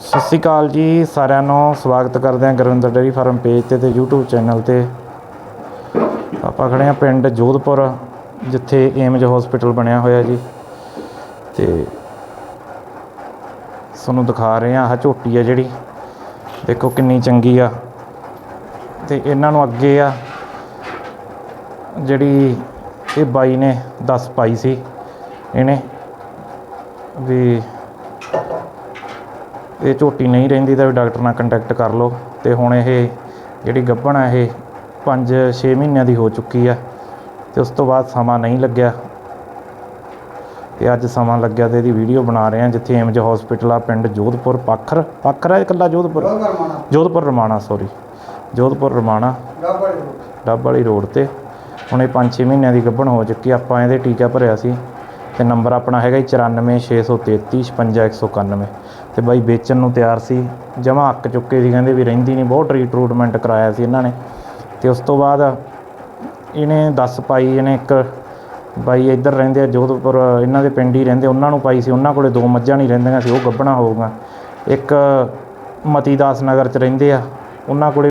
ਸਤਿ ਸ਼੍ਰੀ ਅਕਾਲ ਜੀ, ਸਾਰਿਆਂ ਨੂੰ ਸਵਾਗਤ ਕਰਦੇ ਹਾਂ ਗੁਰਵਿੰਦਰ ਡੇਅਰੀ ਫਾਰਮ ਪੇਜ ਤੇ ਤੇ YouTube ਚੈਨਲ ਤੇ। ਆਪਾਂ ਖੜੇ ਹਾਂ ਪਿੰਡ ਜੋਧਪੁਰ, ਜਿੱਥੇ ਏਮਜ ਹਸਪੀਟਲ ਬਣਿਆ ਹੋਇਆ ਜੀ। ਤੇ ਤੁਹਾਨੂੰ ਦਿਖਾ ਰਹੇ ਹਾਂ ਆਹ ਝੋਟੀ ਆ ਜਿਹੜੀ। ਦੇਖੋ ਕਿੰਨੀ ਚੰਗੀ ਆ। ਤੇ ਇਹਨਾਂ ਨੂੰ ਅੱਗੇ ਆ, ਜਿਹੜੀ ਇਹ ਬਾਈ ਨੇ 10 ਪਾਈ ਸੀ। ਇਹਨੇ ਵੀ ਇਹ ਝੋਟੀ ਨਹੀਂ ਰਹਿੰਦੀ ਤਾਂ ਵੀ ਡਾਕਟਰ ਨਾਲ ਕੰਟੈਕਟ ਕਰ ਲਓ। ਤੇ ਹੁਣ ਇਹ ਜਿਹੜੀ ਗੱਭਣ ਆ ਇਹ 5-6 ਮਹੀਨਿਆਂ ਦੀ ਹੋ ਚੁੱਕੀ ਆ। ਤੇ ਉਸ ਤੋਂ ਬਾਅਦ ਸਮਾਂ ਨਹੀਂ ਲੱਗਿਆ। ਤੇ ਅੱਜ ਸਮਾਂ ਲੱਗਿਆ ਤੇ ਇਹਦੀ ਵੀਡੀਓ ਬਣਾ ਰਹੇ ਆ ਜਿੱਥੇ ਏਮਜ ਹਸਪੀਟਲ ਆ ਪਿੰਡ ਜੋਧਪੁਰ ਪਾਖਰ। ਪਾਖਰ ਹੈ ਇਕੱਲਾ Jodhpur? Jodhpur Ramana sorry Jodhpur Ramana. Dabwali road. ਡੱਬ ਵਾਲੀ ਰੋਡ ਤੇ। ਹੁਣ ਇਹ 5-6 ਮਹੀਨਿਆਂ ਦੀ ਗੱਭਣ ਹੋ ਚੁੱਕੀ ਆਪਾਂ ਇਹਦੇ ਟੀਕਾ ਭਰਿਆ ਸੀ। ਤੇ ਨੰਬਰ ਆਪਣਾ ਹੈਗਾ 9463355191 ਤੇ ਬਾਈ ਵੇਚਣ ਨੂੰ ਤਿਆਰ ਸੀ, ਜਮਾ ਅੱਕ ਚੁੱਕੇ ਸੀ, ਕਹਿੰਦੇ ਵੀ ਰਹਿੰਦੀ ਨਹੀਂ, ਬਹੁਤ ਟ੍ਰੀਟ ਟਰੂਟਮੈਂਟ ਕਰਾਇਆ ਸੀ ਇਹਨਾਂ ਨੇ। ਤੇ ਉਸ ਤੋਂ ਬਾਅਦ ਇਹਨੇ 10 ਪਾਈ, ਇਹਨੇ ਇੱਕ ਬਾਈ ਇੱਧਰ ਰਹਿੰਦੇ ਆ, ਜੋਧਪੁਰ, ਇਹਨਾਂ ਦੇ ਪਿੰਡ ਹੀ ਰਹਿੰਦੇ ਉਹਨਾਂ ਨੂੰ ਪਾਈ ਸੀ, ਉਹਨਾਂ ਕੋਲੇ ਦੋ ਮੱਝਾਂ ਨਹੀਂ ਰਹਿੰਦੀਆਂ ਸੀ, ਉਹ ਗੱਭਣਾ ਹੋਊਗਾ ਇੱਕ ਮਤੀ ਦਾਸ ਨਗਰ ਚ ਰਹਿੰਦੇ ਆ, ਉਹਨਾਂ ਕੋਲੇ